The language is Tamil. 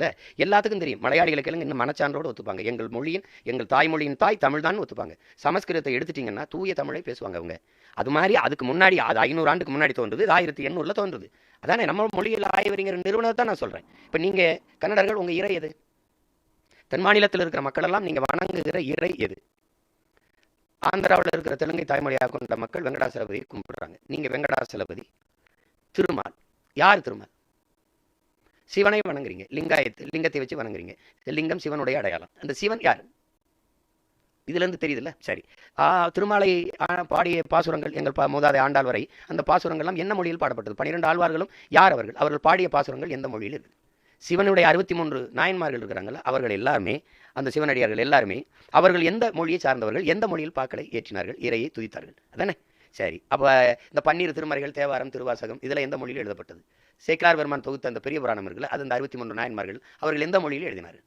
இல்லை. எல்லாத்துக்கும் தெரியும். மலையாளிகளுக்கு எல்லாம் இன்னும் மனச்சான்றோடு ஒத்துப்பாங்க. எங்கள் மொழியின் எங்கள் தாய்மொழியின் தாய் தமிழ் தான் ஒத்துப்பாங்க. சமஸ்கிருதத்தை எடுத்துட்டிங்கன்னா தூய தமிழை பேசுவாங்க அவங்க. அது மாதிரி அதுக்கு முன்னாடி அது ஐநூறு ஆண்டுக்கு முன்னாடி தோன்றுது இது ஆயிரத்தி எண்ணூறில் தோன்றுது. அதானே நம்ம மொழியில் ஆய்வறிஞர் நிறுவனத்தை தான் நான் சொல்கிறேன் இப்போ நீங்கள் கன்னடர்கள் உங்கள் இறை எது? தென் மாநிலத்தில் இருக்கிற மக்களெல்லாம் நீங்கள் வணங்குகிற இறை எது? ஆந்திராவில் இருக்கிற தெலுங்கை தாய்மொழியாக கொண்ட மக்கள் வெங்கடாசலபதியை கும்பிடுறாங்க. நீங்கள் வெங்கடாசலபதி திருமால். யார் திருமால்? சிவனை வணங்குறீங்க. லிங்காயத்து லிங்கத்தை வச்சு வணங்குறீங்க. லிங்கம் சிவனுடைய அடையாளம். அந்த சிவன் யார்? இதுலேருந்து தெரியுதுல்ல? சரி. திருமாலை ஆ, பாடிய பாசுரங்கள் எங்கள் பா மூதாதை ஆண்டாள் வரை அந்த பாசுரங்கள்லாம் என்ன மொழியில் பாடப்பட்டது? பன்னிரெண்டு ஆழ்வார்களும் யார் அவர்கள்? அவர்கள் பாடிய பாசுரங்கள் எந்த மொழியில் இருக்குது சிவனுடைய அறுபத்தி மூன்று நாயன்மார்கள் இருக்கிறாங்கல்ல அவர்கள் எல்லாருமே அந்த சிவனடியார்கள் எல்லாருமே அவர்கள் எந்த மொழியை சார்ந்தவர்கள் எந்த மொழியில் பாக்களை ஏற்றினார்கள்? இறையை துதித்தார்கள். அதானே? சரி. அப்போ இந்த பன்னீர் திருமறைகள் தேவாரம் திருவாசகம் இதில் எந்த மொழியில் எழுதப்பட்டது. சேக்கிலார் பெருமான் தொகுத்த அந்த பெரிய புராணம் இருக்குல்ல அது அந்த அறுபத்தி மூன்று நாயன்மார்கள் அவர்கள் எந்த மொழியில் எழுதினார்கள்